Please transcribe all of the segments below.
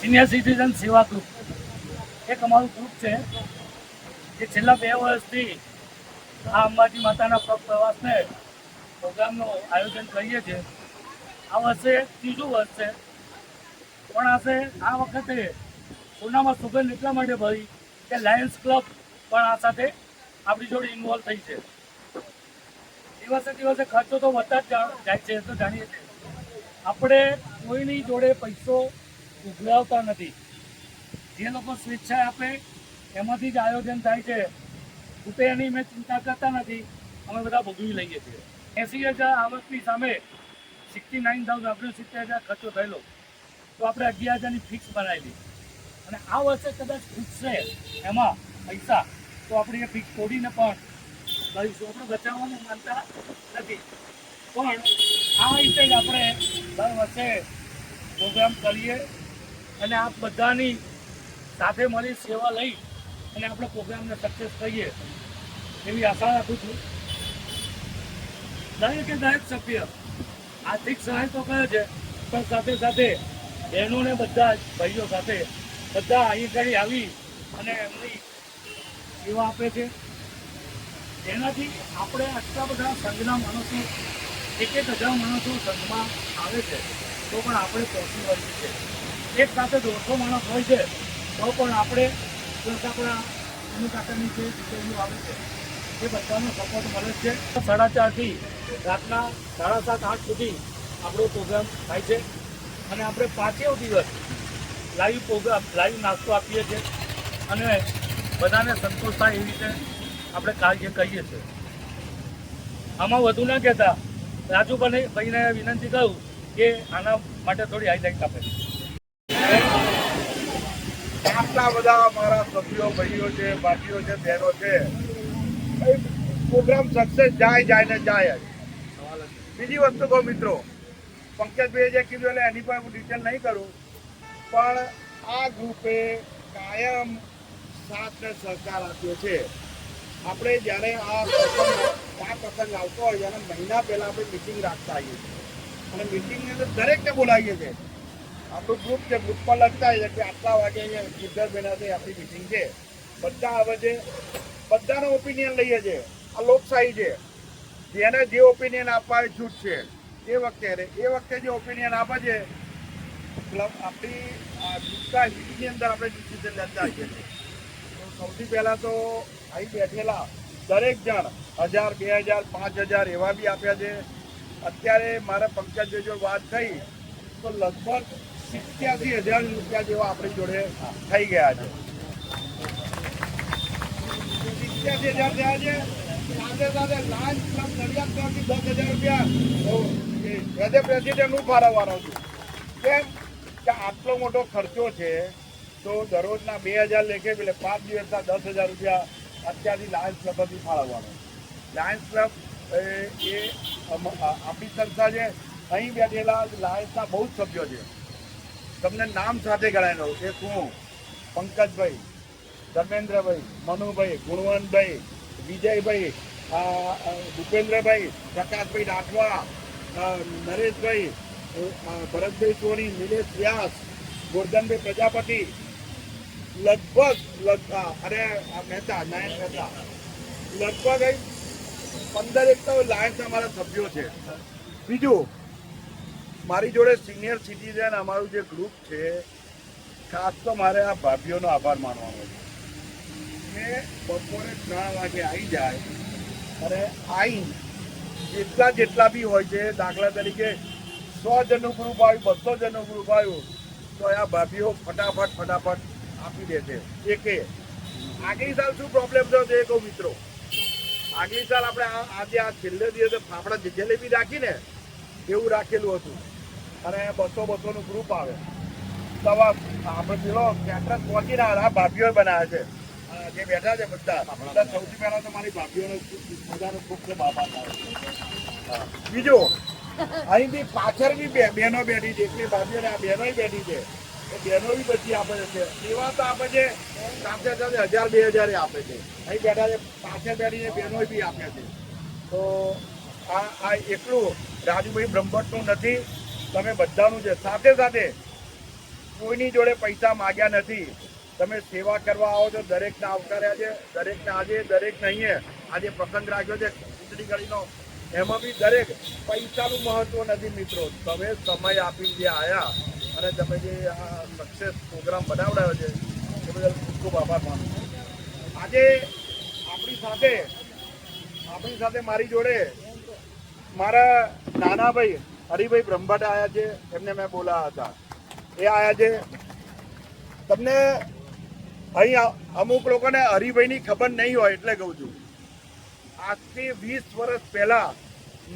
Senior citizen સેવા group એક અમારું ગ્રુપ છે, જે છેલ્લા બે વર્ષથી આ અંબાજી માતાના પગ પ્રવાસને પ્રોગ્રામનું આયોજન કરીએ છીએ. આ વર્ષે ત્રીજું વર્ષ છે. પણ આશે આ વખતે સોનામાં સુગંધ એટલા માટે ભરી કે લાયન્સ ક્લબ પણ આ સાથે આપણી જોડે ઇન્વોલ્વ થઈ છે. દિવસે દિવસે ખર્ચો તો વધતા જ, જાય છે, એ તો જાણીએ છીએ. આપણે કોઈની જોડે પૈસો ઉઘરાવતા નથી. જે લોકો સ્વેચ્છા આપે, એમાંથી જ આયોજન થાય છે. ખૂટે એની મેં ચિંતા કરતા નથી. અમે બધા ભોગવી લઈએ છીએ. એંસી હજાર આવકની સામે સિક્સટી નાઇન થાઉઝન્ડ આપણે સિત્તેર હજાર ખર્ચો થયેલો. તો આપણે અગિયાર હજારની ફિક્સ બનાવેલી. અને આ વર્ષે કદાચ ખૂટશે એમાં પૈસા, તો આપણે એ ફિક્સ તોડીને પણ લઈશું. આપણે બચાવવાનું માનતા નથી. પણ આ રીતે જ આપણે દર વર્ષે પ્રોગ્રામ કરીએ. અને આપ બધાની સાથે મળી સેવા લઈ અને આપણે પ્રોગ્રામને સક્સેસ કરીએ એવી આશા રાખું છું. દરેકે દરેક સભ્ય આર્થિક સહાય તો કરે છે, પણ સાથે સાથે બહેનોને બધા જ ભાઈઓ સાથે બધા અહીં ઘડી આવી અને એમની સેવા આપે છે. એનાથી આપણે આટલા બધા સંઘના માણસો, એક એક હજાર માણસો સંઘમાં આવે છે, તો પણ આપણે પહોંચી વળીએ છીએ. એક સાથે દોઢસો માણસ હોય છે, તો પણ આપણે આપણા અનુ જે દીકરીઓ આવે છે, એ બધાનો સપોર્ટ મળે છે. સાડા ચારથી રાતના સાડા સાત, આઠ સુધી આપણો પ્રોગ્રામ થાય છે. અને આપણે પાંચેવ દિવસ લાઈવ પ્રોગ્રામ લાઈવ નાસ્તો આપીએ છીએ. અને બધાને સંતોષ થાય એવી રીતે આપણે કાર્ય કહીએ છીએ. આમાં વધુ ના કહેતા રાજુભાઈ ભાઈને વિનંતી કરું કે આના માટે થોડી હાઈલાઇટ આપે. આટલા બધા મારા સભ્યો, ભાઈઓ છે ભાટીઓ છે, બહેનો છે. પ્રોગ્રામ સક્સેસ જાય જાય ને જાય જ. બીજી વસ્તુ કહું મિત્રો, પંકજભાઈએ જે કીધું એટલે એની પર હું ડિટેલ નહીં કરું, પણ આ ગ્રુપે કાયમ સાથ ને સહકાર આપ્યો છે. આપણે જ્યારે આ પ્રસંગ આ પ્રસંગ આવતો હોય ત્યારે મહિના પહેલા આપણે મિટિંગ રાખતા આવીએ છીએ. અને મિટિંગની અંદર દરેકને બોલાવીએ છીએ. આપણું ગ્રુપ છે ગ્રુપમાં લખતા હોય કે આટલા વાગે અહીંયા ગિરધરબેન સાથે આપણી મિટિંગ છે. બધા આવે છે બધાનો ઓપિનિયન લઈએ છે. આ લોકશાહી છે. જેને જે ઓપિનિયન આપવા છૂટ છે. એ વખતે એ વખતે જે ઓપિનિયન આપે છે આપણી ગ્રુપના અંદર આપણે ડિસિઝન લેતા હોઈએ છીએ સૌથી પહેલાં તો અહીં બેઠેલા દરેક જણ, હજાર, બે હજાર, પાંચ હજાર એવા બી આપ્યા છે. અત્યારે મારા પંકજ જો વાત થઈ, તો લગભગ સિત્યાસી હજાર રૂપિયા જેવા આપણી જોડે થઈ ગયા છે. સિત્યાસી હજાર થયા છે. સાથે સાથે લાંચ ક્લબ નડિયાદ તરફથી દસ હજાર રૂપિયા. એઝ પ્રેસિડેન્ટ હું ફાળવવાનો છું. કેમ કે આટલો મોટો ખર્ચો છે, તો દરરોજના બે હજાર લેખે એટલે પાંચ દિવસના દસ હજાર રૂપિયા અત્યારથી લાયન્સ ક્લબથી ફાળવવાનો લાયન્સ ક્લબ એ આપણી સંસ્થા છે. અહીં બેઠેલા લાયન્સના બહુ જ સભ્યો છે. તમને નામ સાથે ગણાવી દઉં એક પંકજભાઈ, ધર્મેન્દ્રભાઈ, મનુભાઈ, ગુણવંતભાઈ, વિજયભાઈ ભૂપેન્દ્રભાઈ, પ્રકાશભાઈ રાઠવા નરેશભાઈ ભરતભાઈ સોની, નિલેશ વ્યાસ, ગોરધનભાઈ પ્રજાપતિ, લગભગ, લગ અરે મહેતા, નાયક મહેતા, લગભગ પંદર એક તો લાયન્સ અમારા સભ્યો છે. બીજું મારી જોડે સિનિયર સિટીઝન અમારું જે ગ્રુપ છે, ખાસ તો મારે આ ભાભીઓનો આભાર માનવાનો છે. કે બપોરે ત્રણ વાગે આવી જાય, અને આઈ જેટલા જેટલા બી હોય છે, દાખલા તરીકે સો જણનું ગ્રુપ આવ્યું, બસો જણનું ગ્રુપ આવ્યું, તો આ ભાભીઓ ફટાફટ ફટાફટ આપી દે છે. એકે, આગલી સાલ શું પ્રોબ્લેમ થયો તે કહું મિત્રો. આગલી સાલ આપણે આજે આ છેલ્લે દિવસે ફાફડા જલેબી રાખીને એવું રાખેલું હતું. અને બસો બસો નું ગ્રુપ આવે સવા આપણે પેલો કેટરસ પહોંચીને આ ભાભીઓ બનાવે છે. જે બેઠા છે બધા. સૌથી પહેલા તો મારી ભાભીઓને બધાને ખૂબ ખૂબ આભાર. બીજું અહીં બી પાછળ બી બહેનો બેઠી છે. એટલી ભાભીઓ આ બહેનો બેઠી છે. એ બહેનો બી બધી આપે છે. સેવા તો આપે છે, સાથે સાથે હજાર બે હજાર આપે છે. અહીં બેઠા છે, પાછળ બેઠીને બહેનો બી આપે છે. તો આ આ એકલું રાજુભાઈ બ્રહ્મભટ્ટનું નથી. તમે બધાનું છે સાથે સાથે કોઈની જોડે પૈસા માગ્યા નથી. તમે સેવા કરવા આવો છો, દરેકને આવકાર્યા છે, દરેકને આજે, દરેકને અહીંયા. આજે પ્રસંગ રાખ્યો છે, ખીચડી કરીનો. એમાં બી દરેક પૈસાનું મહત્વ નથી મિત્રો. તમે સમય આપીને જે આવ્યા અને તમે જે આ સક્સેસ પ્રોગ્રામ બનાવડાયો છે, એ બદલ ખૂબ ખૂબ આભાર માનું આજે આપણી સાથે આપણી સાથે મારી જોડે મારા નાના ભાઈ હરિભાઈ બ્રહ્મભટ્ટ આયા છે, એમને મેં બોલાયા હતા. એ આયા છે. તમને અહીં અમુક લોકોને હરિભાઈની ખબર નહીં હોય એટલે કહું છું. આજથી વીસ વર્ષ પહેલા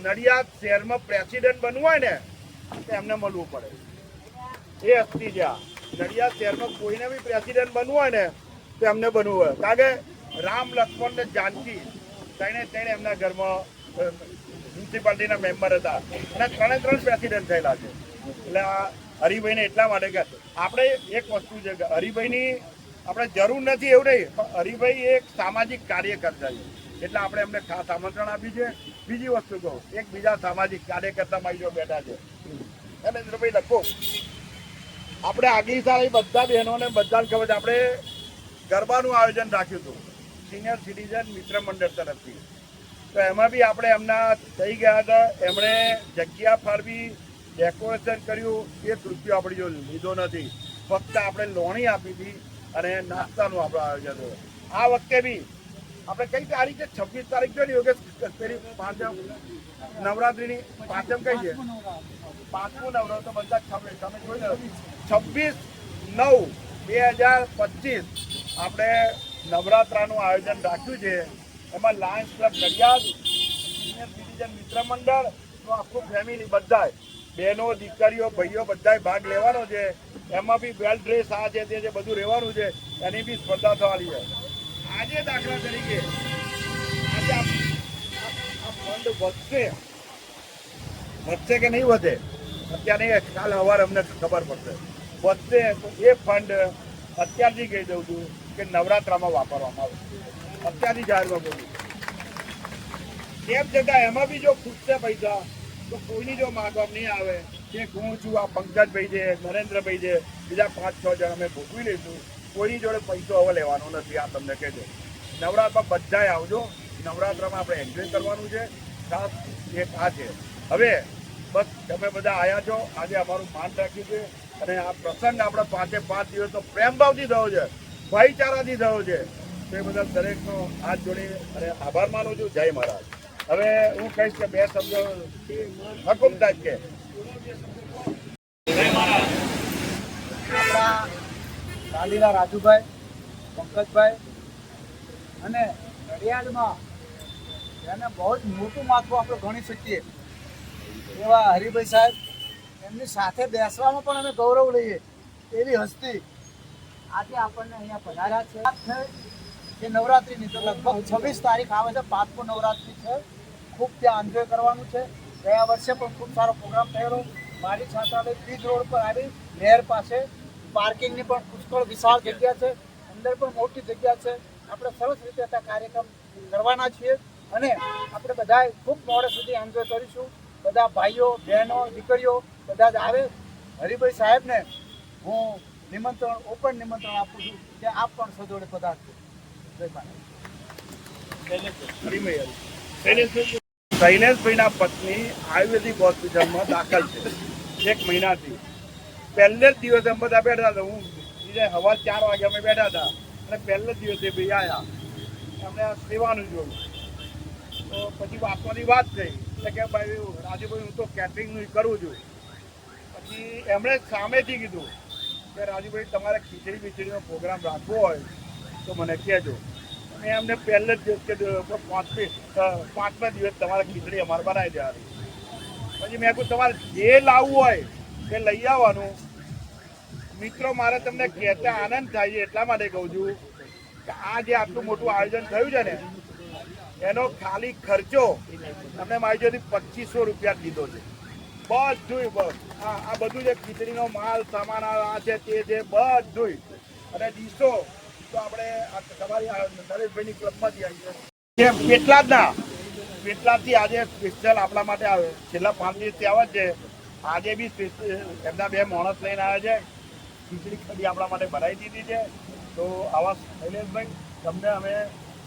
નડિયાદ શહેરમાં પ્રેસિડેન્ટ બનવું હોય ને, તો એમને મળવું પડે. એ હસ્તી આ. નડિયાદ શહેરમાં કોઈને બી પ્રેસિડેન્ટ બનવું હોય ને, તો એમને બનવું હોય. કારણ કે રામ લક્ષ્મણ ને જાનકી, તેણે તેણે એમના ઘરમાં મ્યુનિસિપાલિટીના મેમ્બર હતા. અને ત્રણે ત્રણ પ્રેસિડેન્ટ થયેલા છે. એટલે આ હરિભાઈને એટલા માટે કે આપણે એક વસ્તુ છે કે હરિભાઈની આપણે જરૂર નથી એવું નહીં, પણ હરિભાઈ એક સામાજિક કાર્યકર્તા છે. એટલે આપણે એમને ખાસ આમંત્રણ આપ્યું છે. બીજી વસ્તુ કહું, એક બીજા સામાજિક કાર્યકર્તા મારી જો બેઠા છે. નરેન્દ્રભાઈ, લખો. આપણે આગલી સાલ બધા બહેનોને બધાને ખબર છે, આપણે ગરબાનું આયોજન રાખ્યું હતું. સિનિયર સિટીઝન મિત્ર મંડળ તરફથી. તો એમાં બી આપણે એમના થઈ ગયા હતા. એમણે જગ્યા ફાળવી ડેકોરેશન કર્યું. એક રૂપિયો આપણે જો લીધો નથી. ફક્ત આપણે લોણી આપી હતી અને નાસ્તાનું આપણું આયોજન હતું આ વખતે બી આપણે કઈ તારીખ છે? છવ્વીસ તારીખ છે ને, યોગેશ પેલી પાંચમ નવરાત્રીની. પાંચમ કઈ છે? પાંચમું નવરાત્ર. બધા છવ્વીસ તમે જોઈ લો. છવ્વીસ નવ બે હજાર પચીસ આપણે નવરાત્રાનું આયોજન રાખ્યું છે. એમાં lions club Nadiad senior citizen મિત્ર મંડળ આખું ફેમિલી બધાય, બહેનો, દીકરીઓ, ભાઈઓ બધાય ભાગ લેવાનો છે. એમાં બી વેલ ડ્રેસ આ છે તે છે બધું રહેવાનું છે, એની બી સ્પર્ધા થવાની છે. આજે દાખલા તરીકે, આજે આ ફંડ વધશે. વધશે કે નહીં વધે? અત્યારે કાલ સવારે અમને ખબર પડશે. વધશે તો એ ફંડ અત્યારથી કહી દઉં છું કે નવરાત્રામાં વાપરવામાં આવે અત્યારથી જાહેરમાં બોલું તેમ છતાં એમાં બી જો ખૂટશે પૈસા, તો કોઈની જો માગવા નહીં આવે. કે હું છું આ પંકજભાઈ છે, નરેન્દ્રભાઈ છે, બીજા પાંચ, છ જણ અમે ભોગવી લઈશું. કોઈની જોડે પૈસો હવે લેવાનો નથી, આ તમને કહેજો. નવરાત્રમાં બધાય આવજો. નવરાત્રમાં આપણે એન્જોય કરવાનું છે. ખાસ એક, આ છે. હવે બસ તમે બધા આવ્યા છો. આજે અમારું માન રાખ્યું છે. અને આ પ્રસંગ આપણે પાંચે પાંચ દિવસનો પ્રેમભાવથી થયો છે. ભાઈચારાથી થયો છે. તે બધા દરેકનો હાથ જોડી અને આભાર માનું છું. જય મહારાજ. હવે હું કહીશ કે બે શબ્દો હકુમ સાહેબ કે. આપણા લાલીલા રાજુભાઈ પંકજભાઈ અને નડિયાદમાં એને બહુ જ મોટું માથું આપણે ગણી શકીએ. એવા હરિભાઈ સાહેબ એમની સાથે બેસવામાં પણ અમે ગૌરવ લઈએ એવી હસ્તી આજે આપણને અહીંયા પધાર્યા છે. કે નવરાત્રિની તો લગભગ છવ્વીસ તારીખ આવે છે. પાંચમો નવરાત્રિ છે. ખૂબ ત્યાં એન્જોય કરવાનું છે. ગયા વર્ષે પણ ખૂબ સારો પ્રોગ્રામ થયેલો. મારી છાત્રાલય બ્રિજ રોડ પર આવી નહેર પાસે પાર્કિંગની પણ પુષ્કળ વિશાળ જગ્યા છે. અંદર પણ મોટી જગ્યા છે. આપણે સરસ રીતે ત્યાં કાર્યક્રમ કરવાના છીએ અને આપણે બધાએ ખૂબ મોડે સુધી એન્જોય કરીશું. બધા ભાઈઓ બહેનો દીકરીઓ બધા જ આવે. હરિભાઈ સાહેબને હું નિમંત્રણ ઓપન નિમંત્રણ આપું છું કે આપ પણ સજોડે પધારજો. શૈલેષભાઈના પત્ની આયુર્વેદિક હોસ્પિટલમાં દાખલ છે. એક મહિનાથી. પહેલે જ દિવસે અમે બધા બેઠા હતા. હું બીજે હવા ચાર વાગે અમે બેઠા હતા. અને પહેલે જ દિવસે ભાઈ આવ્યા એમને સેવાનું જોયું. તો પછી આપવાની વાત થઈ. એટલે કે ભાઈ રાજુભાઈ, હું તો કેટરિંગનું કરું છું. પછી એમણે સામેથી કીધું કે રાજુભાઈ, તમારે ખીચડી બીચડીનો પ્રોગ્રામ રાખવો હોય. તો મને કહેજો. મેં એમને પહેલે જ દિવસ કે પાંચમી પાંચમા દિવસ તમારે ખીચડી અમારે બનાવી દેવાની. પછી મેં કહ્યું તમારે જે લાવવું હોય તે લઈ આવવાનું. મિત્રો મારે તમને કહેતા આનંદ થાય છે, એટલા માટે કહું છું કે આ જે આટલું મોટું આયોજન થયું છે ને, એનો ખાલી ખર્ચો તમને મારી જોડે પચીસો રૂપિયા લીધો છે. બધું આ બધું જે ખીચડીનો માલ, સામાન, આ છે, તે છે બધું અને ડીશો તો આપણે તમારી નરેશભાઈની ક્લબમાંથી આવી છે આજે સ્પેશિયલ આપણા માટે આવે. છેલ્લા પાંચ દિવસથી આવે છે. આજે બી એમના બે માણસ લઈને આવે છે. ખીચડી કઢી આપણા માટે બનાવી દીધી છે. તો આવા શૈલેષભાઈ તમને અમે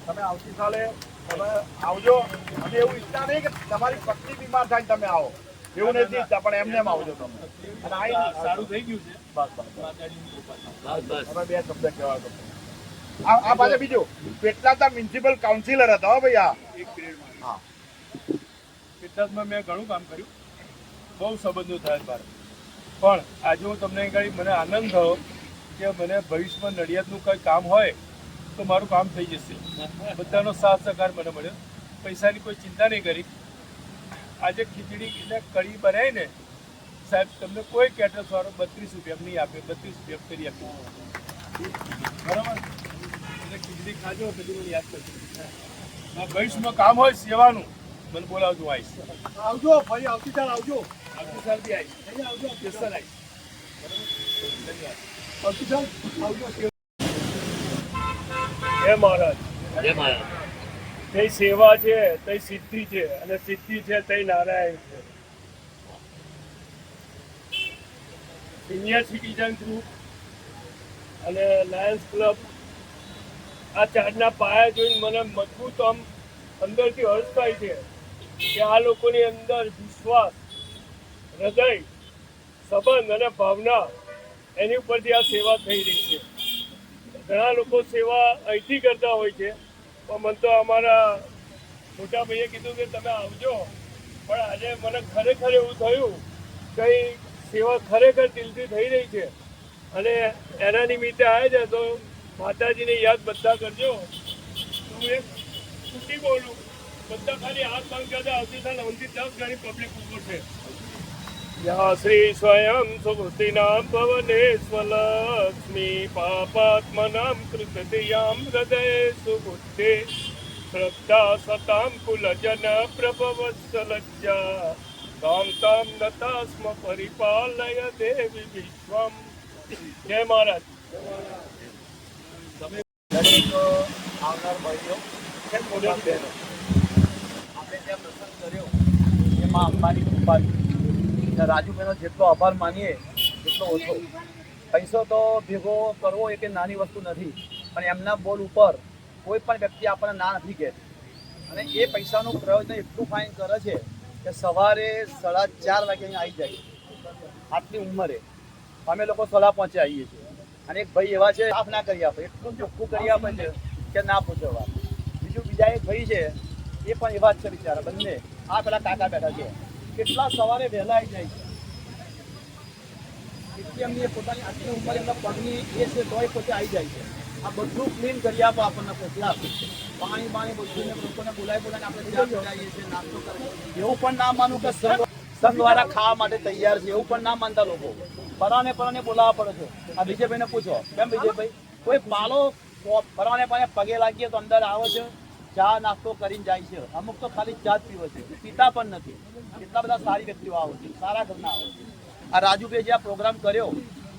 તમે આવતી સાલે તમે આવજો. અને એવું ઈચ્છા નહીં કે તમારી પત્ની બીમાર થાય તમે આવો. એવું નથી ઈચ્છતા પણ એમને એમ આવજો તમે. અને સારું થઈ ગયું છે. બસ બસ બસ. બસ તમે બે શબ્દ કહેવા આ આ પાછા બીજું. પેટલાદના મ્યુનિસિપલ કાઉન્સિલર હતા હો ભાઈ આ એક પિરિયડમાં હા. ગુજરાતમાં મેં ઘણું કામ કર્યું. બહુ સંબંધો થયા ભારત પણ આજે હું તમને કહી મને આનંદ થયો કે મને ભવિષ્યમાં નડિયાદનું કંઈ કામ હોય તો મારું કામ થઈ જશે. બધાનો સાથ સહકાર મને મળ્યો. પૈસાની કોઈ ચિંતા નહીં કરી. આજે ખીચડી ને કઢી બનાવી ને સાહેબ તમને કોઈ કેટરસ વાળો બત્રીસ રૂપિયા નહીં આપે બત્રીસ રૂપિયા કરી આપે બરાબર? એટલે ખીચડી ખાજો પછી મને યાદ કરજો. ભવિષ્યમાં કામ હોય સેવાનું? મને બોલાવજો આવીશ આવજો ફરી આવતીકાલ આવજો. આવતીકાલ બી આવીશ આવજો સ્પેશિયલ આવીશ આવતીકાલ આવજો. હે મહારાજ. જય મહારાજ. તે સેવા છે તે સિદ્ધિ છે અને સિદ્ધિ છે તે નારાયણ છે. સિનિયર સિટીઝન ગ્રુપ અને લાયન્સ ક્લબ આ ચારના પાયા જોઈને મને મજબૂત આમ અંદરથી હર્ષ થાય છે કે આ લોકોની અંદર વિશ્વાસ, હૃદય, સંબંધ અને ભાવના એની ઉપરથી આ સેવા થઈ રહી છે. ઘણા લોકો સેવા અહીંથી કરતા હોય છે, પણ મને તો અમારા મોટા ભાઈએ કીધું કે તમે આવજો. પણ આજે મને ખરેખર એવું થયું કે સેવા ખરેખર દિલથી થઈ રહી છે. અને એના નિમિત્તે આવે છે, તો માતાજીને યાદ બધા કરજો. હું એક છૂટી બોલું. બધા ખાલી હાથ બંધ કરતા આવતી સાલ નવથી દસ ગણી પબ્લિક ઉપર છે. યા શ્રી સ્વયં સુભૂતિનામ ભવનેશ્વલક્ષ્મી પાપાત્મનામ કૃતધિયામ હૃદય સુબુદ્ધે શ્રદ્ધા સતામ કુલજન પ્રભવત્સલજ્જા. તામ તામ નતા સ્મ પરિપાલય દેવી વિશ્વમ જય મહારાજ. દરેક આપણે જે પ્રસંગ કર્યો, એમાં અંબાની અને રાજુભાઈનો જેટલો આભાર માનીએ, એટલો ઓછો. પૈસો તો ભેગો કરવો એ કે નાની વસ્તુ નથી, પણ એમના બોલ ઉપર કોઈ પણ વ્યક્તિ આપણને ના નથી કહેતી. અને એ પૈસાનું પ્રયોજન એટલું ફાઇન કરે છે કે સવારે સાડા ચાર વાગે અહીંયા આવી જાય. આટલી ઉંમરે. અમે લોકો સલાહ પહોંચે આવીએ છીએ. અને એક ભાઈ એવા છે, સાફ ના કરી આપે એટલું ચોખ્ખું કરી આપે છે, કે ના પૂછો વાત. બીજું બીજા એક ભાઈ છે, એ પણ એવા જ છે બિચારા, બંને. આ પેલા કાકા બેઠા છે. કેટલા સવારે વહેલા આવી જાય છે. પોતાની આટલી ઉંમર એમના પગની એ છે આવી જાય છે. આ બધું ક્લીન કરી આપો આપણને કેટલા પાણી પાણી બધું લોકોને બોલાવી બોલાવીને આપણે એવું પણ ના માનું કે સંઘ સંઘવાળા ખાવા માટે તૈયાર છે, એવું પણ ના માનતા લોકો. પરાને પરાને બોલાવવા પડે છે. આ વિજયભાઈને પૂછો. કેમ વિજયભાઈ કોઈ પાલો પરાને પાને પગે લાગીએ તો અંદર આવે છે, ચા નાસ્તો કરીને જાય છે. અમુક તો ખાલી ચા જ પીવે છે. પીતા પણ નથી. કેટલા બધા સારી વ્યક્તિઓ આવે છે. સારા ઘરના આવે છે. આ રાજુભાઈ જે આ પ્રોગ્રામ કર્યો,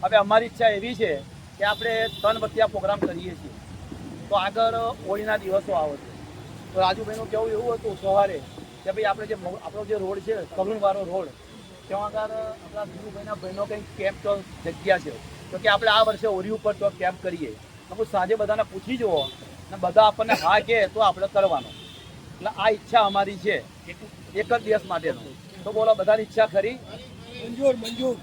હવે અમારી ઈચ્છા એવી છે કે આપણે ત્રણ વખતે આ પ્રોગ્રામ કરીએ છીએ. તો આગળ હોળીના દિવસો આવે છે. તો રાજુભાઈનું કેવું એવું હતું સવારે કે ભાઈ આપણે જે આપણો જે રોડ છે, કરુણવાળો રોડ ત્યાં આગળ આપણા ધીરુભાઈના ભાઈનો કંઈક કેમ્પ તો જગ્યા છે. તો કે આપણે આ વર્ષે ઓરી ઉપર તો કેમ્પ કરીએ. તો સાંજે બધાને પૂછી જુઓ અને બધા આપણને હા કહે તો આપણે કરવાનો. એટલે આ ઈચ્છા અમારી છે એક જ દિવસ માટેનો. તો બોલો બધાની ઈચ્છા ખરી? મંજૂર મંજૂર.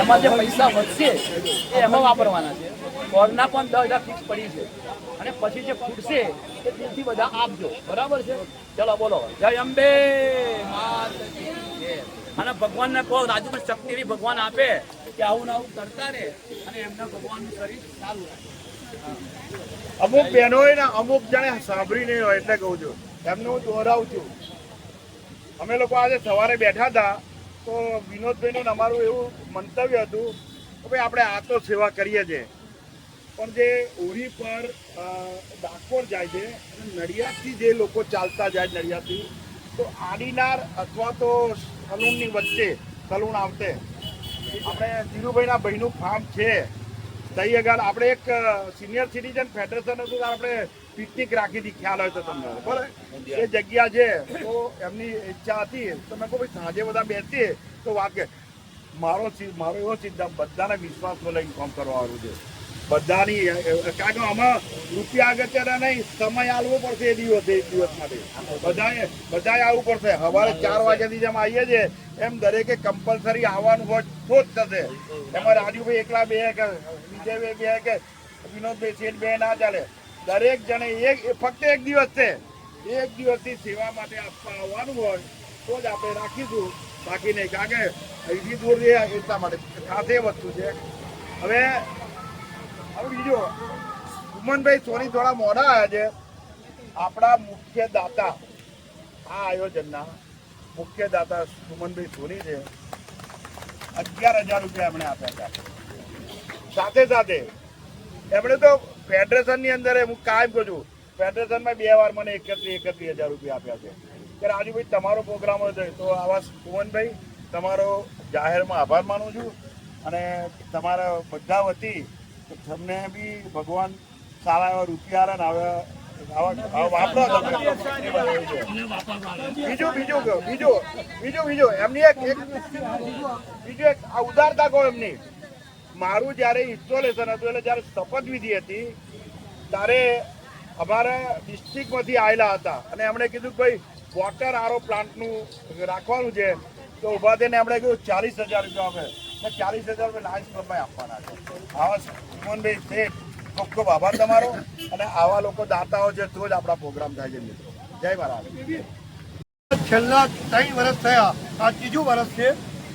એમાં જે પૈસા વધશે એ એમાં વાપરવાના છે. કોરના પણ દસ હજાર ફિક્સ પડી છે. અને પછી જે ફૂટશે, એ દિલથી બધા આપજો. બરાબર છે? ચલો, બોલો. જય અંબે. અને ભગવાનને કહો, રાજુ શક્તિ એવી ભગવાન આપે કે આવું ને આવું કરતા રહે અને એમના ભગવાનનું શરીર સારું રહે અમુક બહેનો અમુક જણે સાંભળી નહીં હોય એટલે કહું છું. એમને હું દોહરાવું છું. અમે લોકો આજે સવારે બેઠા હતા તો વિનોદભાઈનું અમારું એવું મંતવ્ય હતું કે ભાઈ આપણે આ તો સેવા કરીએ છીએ. પણ જે ઓરી પર ડાકોર જાય છે નડિયાદથી જે લોકો ચાલતા જાય નડિયાદથી, તો આડીનાર અથવા તો સલૂનની વચ્ચે સલૂન આવતે. આપણે ધીરુભાઈના ભાઈનું ફાર્મ છે. આગળ આપણે એક સિનિયર સિટીઝન ફેડરેશન હતું આપણે પિકનિક રાખી હતી, ખ્યાલ હોય તો તમને. બરાબર? એ જગ્યા છે. તો એમની ઈચ્છા હતી, તો મેં કહું ભાઈ, સાંજે બધા બેસીએ. તો વાત મારો મારો એવો સિદ્ધાંત બધાને વિશ્વાસમાં લઈને કામ કરવાનું છે. બધાની કારણ કે આમાં રૂપિયા અગત્યના નહીં, સમય આવવો પડશે એ દિવસે, એક દિવસ માટે. બધાએ બધાએ આવવું પડશે. સવારે ચાર વાગ્યાથી જેમ આવીએ છીએ, એમ દરેકે કમ્પલસરી આવવાનું હોય તો જ થશે. એમાં રાજુભાઈ એકલા બે કે વિજયભાઈ બે કે વિનોદભાઈ શેઠ બે ના ચાલે. દરેક જણે એક ફક્ત એક દિવસ છે. એક દિવસની સેવા માટે આપવા આવવાનું હોય તો જ આપણે રાખીશું. બાકી નહીં, કારણ કે અહીંથી દૂર છે એટલા માટે. ખાસ વસ્તુ છે. હવે બીજું સુમનભાઈ સોની થોડા મોડા આવ્યા છે. આપણા મુખ્ય દાતા આ આયોજનના મુખ્ય દાતા સુમનભાઈ સોની છે. અગિયાર હજાર રૂપિયા એમણે આપ્યા હતા. સાથે સાથે એમણે તો ફેડરેશનની અંદર, હું કાયમ કહું છું, ફેડરેશનમાં બે વાર મને એકત્રીસ એકત્રીસ હજાર રૂપિયા આપ્યા છે. કે રાજુભાઈ, તમારો પ્રોગ્રામ હતો, તો આવા સુમનભાઈ તમારો જાહેરમાં આભાર માનું છું. અને તમારા બધા વતી તમને બી ભગવાન સારા એવા રૂપિયા ને આવા- એમની મારું જયારે ઇન્સ્ટોલેશન હતું, એટલે જયારે શપથ વિધિ હતી, ત્યારે અમારા ડિસ્ટ્રિક્ટમાંથી આવેલા હતા. અને એમણે કીધું ભાઈ વોટર આરો પ્લાન્ટનું રાખવાનું છે. તો ઊભા થઈને એમણે કીધું ચાલીસ હજાર રૂપિયા આપે. એટલે ચાલીસ હજાર રૂપિયા લાયન્સ આપવાના છે. આવા સુમનભાઈ શેઠ ખૂબ ખૂબ આભાર તમારો. અને આવા લોકો દાતાઓ છે, તો જ આપણા પ્રોગ્રામ થાય છે, મિત્રો. જય મહારાજ. છેલ્લા ત્રણ વર્ષ થયા. આ ત્રીજું વર્ષ છે.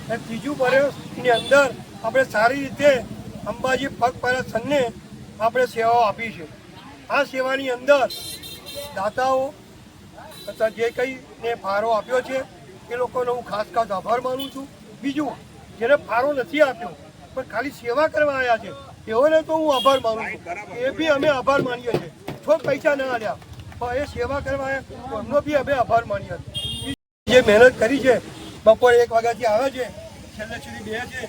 અને ત્રીજું વર્ષની અંદર આપણે સારી રીતે અંબાજી પગપાળા સંઘને આપણે સેવાઓ આપી છે. આ સેવાની અંદર દાતાઓ તથા જે કંઈને ફાળો આપ્યો છે, એ લોકોનો હું ખાસ ખાસ આભાર માનું છું. બીજું જેને ફાળો નથી આપ્યો, પણ ખાલી સેવા કરવા આવ્યા છે. તેઓને તો હું આભાર માનું છું. એ બી અમે આભાર માનીએ છીએ. થોડ પૈસા ના આવ્યા પણ એ સેવા કરવા આવ્યા એમનો બી અમે આભાર માનીએ છીએ. જે મહેનત કરી છે, બપોરે એક વાગ્યાથી આવે છે, છેલ્લે સુધી બે છે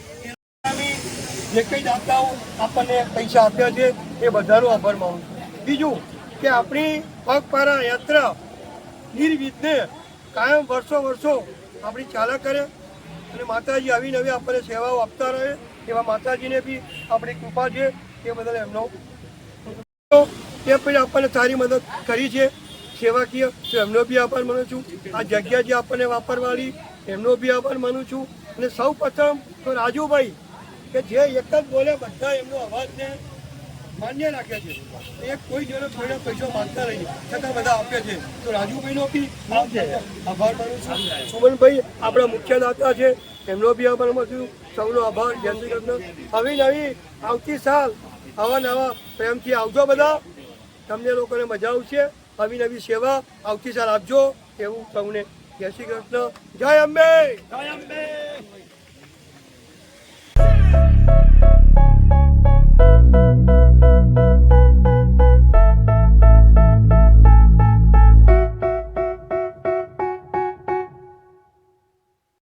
જે કંઈ દાતાઓ આપણને પૈસા આપ્યા છે, એ બધાનો આભાર માનું છું. બીજું કે આપણી પગપારા યાત્રા નિર્વિઘ્ને કાયમ વર્ષો વર્ષો આપણી ચાલા કરે અને માતાજી આવી નવી આપણને સેવાઓ આપતા રહે, એવા માતાજીને બી આપણી કૃપા છે, એ બદલ એમનો તે પછી આપણને સારી મદદ કરી છે, સેવાકીય, તો એમનો બી આભાર માનું છું. આ જગ્યા જે આપણને વાપરવાની એમનો બી આભાર માનું છું. અને સૌ પ્રથમ તો રાજુભાઈ, કે જે એક જ બોલે, બધા એમનો અવાજને માન્ય રાખ્યા છે. એ કોઈ જોડે કોઈને પૈસો માંગતા નહીં છતાં બધા આપે છે. તો રાજુભાઈનો બી આભાર માનું છું. સુમનભાઈ આપણા મુખ્ય દાતા છે એમનો બી આભાર માનું છું. સૌનો આભાર જય શ્રી કૃષ્ણ. આવી નવી આવતી સાલ આવા નવા પ્રેમથી આવજો બધા. તમને લોકોને મજા આવશે. આવી નવી સેવા આવતી સાલ આપજો. એવું સૌને જય શ્રી કૃષ્ણ. જય અંબે! જય અંબે!